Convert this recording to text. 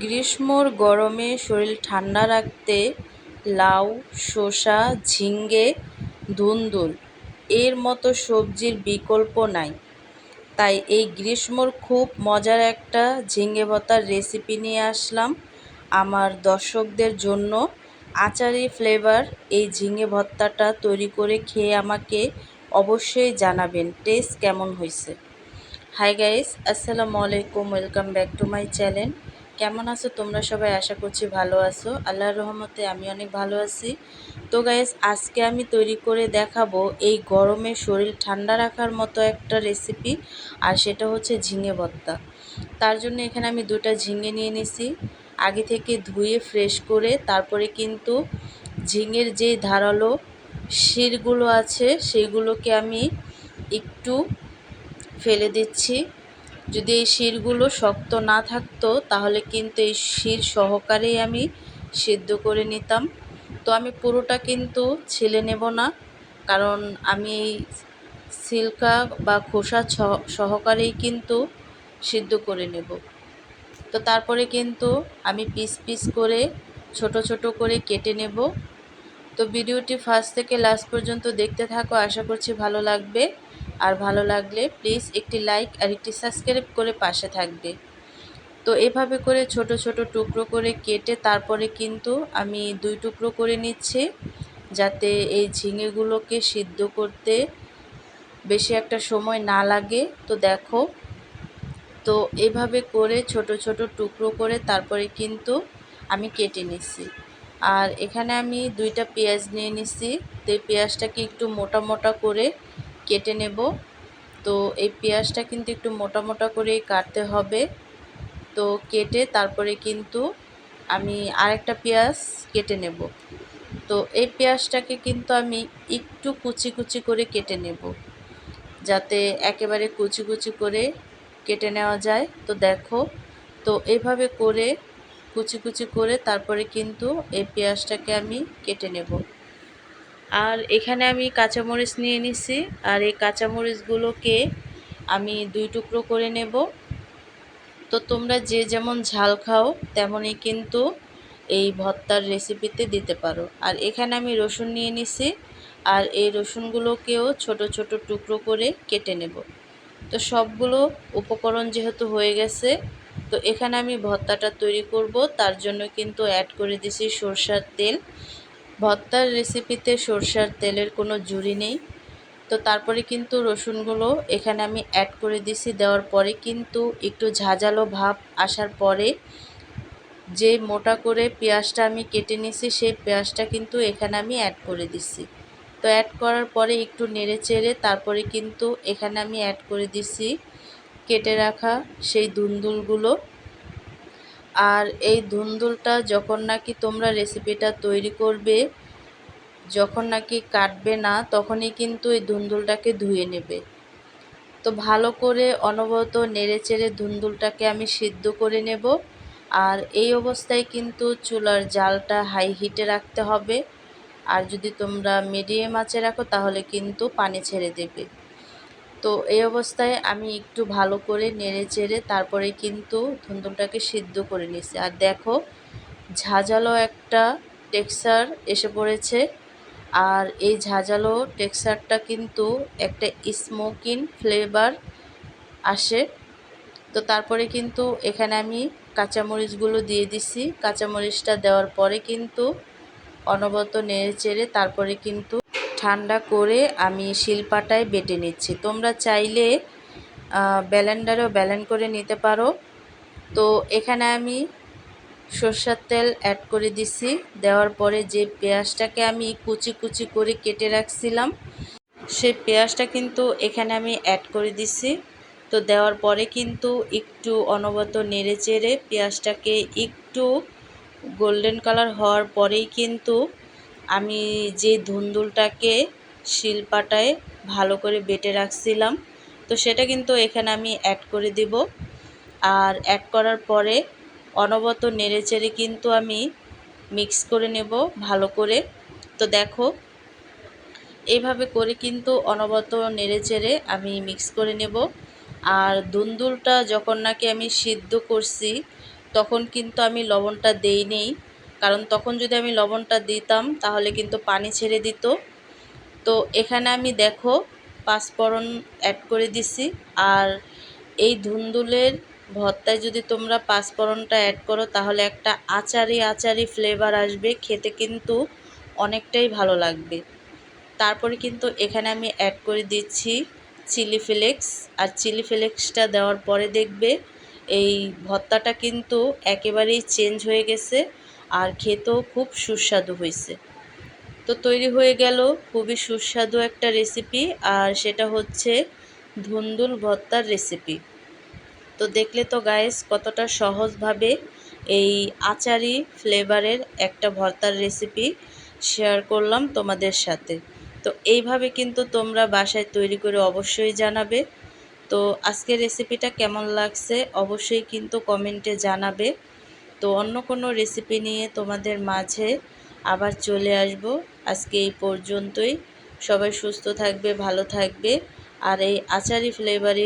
গ্রীষ্মর গরমে শরীর ঠান্ডা রাখতে লাউ, শসা, ঝিঙ্গে, ধুন্দুল, এর মতো সবজির বিকল্প নাই। তাই এই গ্রীষ্মর খুব মজার একটা ঝিঙ্গে ভর্তার রেসিপি নিয়ে আসলাম আমার দর্শকদের জন্য। আচারি ফ্লেভার এই ঝিঙে ভর্তাটা তৈরি করে খেয়ে আমাকে অবশ্যই জানাবেন টেস্ট কেমন হয়েছে। হাই গাইস আসসালামু আলাইকুম welcome back to my channel কেমন আছো? তোমরা সবাই আশা করছি ভালো আছো। আল্লাহর রহমতে আমি অনেক ভালো আছি। তো গাইস আজকে আমি তৈরি করে দেখাবো এই গরমে শরীর ঠান্ডা রাখার মতো একটা রেসিপি আর সেটা হচ্ছে ঝিঙে ভর্তা। তার জন্য এখানে আমি দুটা ঝিঙে নিয়ে নিছি। আগে থেকে ধুয়ে ফ্রেশ করে তারপরে কিন্তু ঝিঙের যে ধারালো শিরগুলো আছে, সেগুলোকে আমি একটু ফেলে দিচ্ছি। যদি এই শিরগুলো শক্ত না থাকতো, তাহলে কিন্তু এই শির সহকারেই আমি সিদ্ধ করে নিতাম। তো আমি পুরোটা কিন্তু ছিলে নেব না, কারণ আমি এই সিল্কা বা খোসা সহকারেই কিন্তু সিদ্ধ করে নেব। তো তারপরে কিন্তু আমি পিস পিস করে ছোট ছোট করে কেটে নেব। তো ভিডিওটি ফার্স্ট থেকে লাস্ট পর্যন্ত দেখতে থাকো, আশা করছি ভালো লাগবে। আর ভালো লাগলে প্লিজ একটি লাইক আর একটি সাবস্ক্রাইব করে পাশে থাকবে। তো এভাবে করে ছোট ছোট টুকরো করে কেটে তারপরে কিন্তু আমি দুই টুকরো করে নিচ্ছি, যাতে এই ঝিঙেগুলোকে সিদ্ধ করতে বেশি একটা সময় না লাগে। তো দেখো, তো এভাবে করে ছোট ছোট টুকরো করে তারপরে কিন্তু আমি কেটে নিচ্ছি। আর এখানে আমি দুইটা পেঁয়াজ নিয়ে নিচ্ছি। তো এই পেঁয়াজটাকে একটু মোটা মোটা করে কেটে নেব। তো এই পেঁয়াজটা কিন্তু একটু মোটা মোটা করেই কাটতে হবে। তো কেটে তারপরে কিন্তু আমি আরেকটা পেঁয়াজ কেটে নেব। তো এই পেঁয়াজটাকে কিন্তু আমি একটু কুচি কুচি করে কেটে নেব, যাতে একেবারে কুচি কুচি করে কেটে নেওয়া যায়। তো দেখো, তো এইভাবে করে কুচি কুচি করে তারপরে কিন্তু এই পেঁয়াজটাকে আমি কেটে নেব। আর এখানে আমি কাঁচামরিচ নিয়ে নিছি। আর এই কাঁচামরিচগুলোকে আমি দুই টুকরো করে নেব। তো তোমরা যে যেমন ঝাল খাও, তেমনই কিন্তু এই ভর্তার রেসিপিতে দিতে পারো। আর এখানে আমি রসুন নিয়ে নিছি। আর এই রসুনগুলোকেও ছোট ছোট টুকরো করে কেটে নেব। তো সবগুলো উপকরণ যেহেতু হয়ে গেছে, তো এখানে আমি ভর্তাটা তৈরি করব। তার জন্য কিন্তু অ্যাড করে দিছি সরষার তেল। ভর্তার রেসিপিতে সরষার তেলের কোনো জুড়ি নেই। তো তারপরে কিন্তু রসুনগুলো এখানে আমি অ্যাড করে দিছি। দেওয়ার পরে কিন্তু একটু ঝাঁঝালো ভাব আসার পরে যে মোটা করে পেঁয়াজটা আমি কেটে নিছি, সেই পেঁয়াজটা কিন্তু এখানে আমি অ্যাড করে দিছি। তো অ্যাড করার পরে একটু নেড়ে চেড়ে তারপরে কিন্তু এখানে আমি অ্যাড করে দিছি। কেটে রাখা সেই ধুন্দুলগুলো আর এই ধুন্দুলটা যখন নাকি তোমরা রেসিপিটা তৈরি করবে, যখন নাকি কাটবে না, তখনই কিন্তু এই ধুন্দুলটাকে ধুয়ে নেবে। তো ভালো করে অনবরত নেড়ে চেড়ে ধুন্দুলটাকে আমি সিদ্ধ করে নেব। আর এই অবস্থায় কিন্তু চুলার জালটা হাই হিটে রাখতে হবে। আর যদি তোমরা মিডিয়াম আঁচে রাখো, তাহলে কিন্তু পানি ছেড়ে দেবে। তো এই অবস্থায় আমি একটু ভালো করে নেড়ে চেড়ে তারপরে কিন্তু ধুন্দুলটাকে সিদ্ধ করে নিছি আর দেখো, ঝাঁঝালো একটা টেক্সচার এসে পড়েছে। আর এই ঝাঁঝালো টেক্সচারটা কিন্তু একটা স্মোকিং ফ্লেভার আসে। তো তারপরে কিন্তু এখানে আমি কাঁচামরিচগুলো দিয়ে দিছি। কাঁচামরিচটা দেওয়ার পরে কিন্তু অনবরত নেড়ে চেড়ে তারপরে কিন্তু ঠান্ডা করে আমি শিলপাটায় বেটে নিচ্ছি। তোমরা চাইলে ব্যালেন্ডারেও ব্যালেন্ড করে নিতে পারো। তো এখানে আমি সর্ষার তেল অ্যাড করে দিছি। দেওয়ার পরে যে পেঁয়াজটাকে আমি কুচি কুচি করে কেটে রাখছিলাম, সেই পেঁয়াজটা কিন্তু এখানে আমি অ্যাড করে দিছি। তো দেওয়ার পরে কিন্তু একটু অনবত নেড়ে চেড়ে পেঁয়াজটাকে একটু গোল্ডেন কালার হওয়ার পরেই কিন্তু আমি যে ধুন্দুলটাকে শিলপাটায় ভালো করে বেটে রাখছিলাম, তো সেটা কিন্তু এখানে আমি অ্যাড করে দিব। আর অ্যাড করার পরে অনবত নেড়েচেড়ে কিন্তু আমি মিক্স করে নেব ভালো করে। তো দেখো এইভাবে করে কিন্তু অনবত নেড়ে চেড়ে আমি মিক্স করে নেব। আর দুন্দুলটা যখন নাকি আমি সিদ্ধ করছি, তখন কিন্তু আমি লবণটা দেইনি। কারণ তখন যদি আমি লবণটা দিতাম, তাহলে কিন্তু পানি ছেড়ে দিত। তো এখানে আমি দেখো, পাঁচফোড়ন অ্যাড করে দিছি। আর এই ধুন্দুলের ভর্তায় যদি তোমরা পাঁচফোড়নটা অ্যাড করো, তাহলে একটা আচারি আচারি ফ্লেভার আসবে। খেতে কিন্তু অনেকটাই ভালো লাগবে। তারপরে কিন্তু এখানে আমি অ্যাড করে দিচ্ছি চিলি ফ্লেক্স আর চিলি ফ্লেক্সটা দেওয়ার পরে দেখবে, এই ভর্তাটা কিন্তু একেবারেই চেঞ্জ হয়ে গেছে। আর খেতেও খুব সুস্বাদু হয়েছে। তো তৈরি হয়ে গেল খুবই সুস্বাদু একটা রেসিপি আর সেটা হচ্ছে ধুন্দুল ভর্তার রেসিপি তো দেখলে তো গায়েস কতটা সহজভাবে এই আচারি ফ্লেভারের একটা ভর্তার রেসিপি শেয়ার করলাম তোমাদের সাথে। তো এইভাবে কিন্তু তোমরা বাসায় তৈরি করে অবশ্যই জানাবে। তো আজকের রেসিপিটা কেমন লাগছে অবশ্যই কিন্তু কমেন্টে জানাবে। তো অন্য কোনো রেসিপি নিয়ে তোমাদের মাঝে আবার চলে আসব। আজকে এই পর্যন্তই। সবাই সুস্থ থাকবে, ভালো থাকবে। আর এই আচারি ফ্লেভারি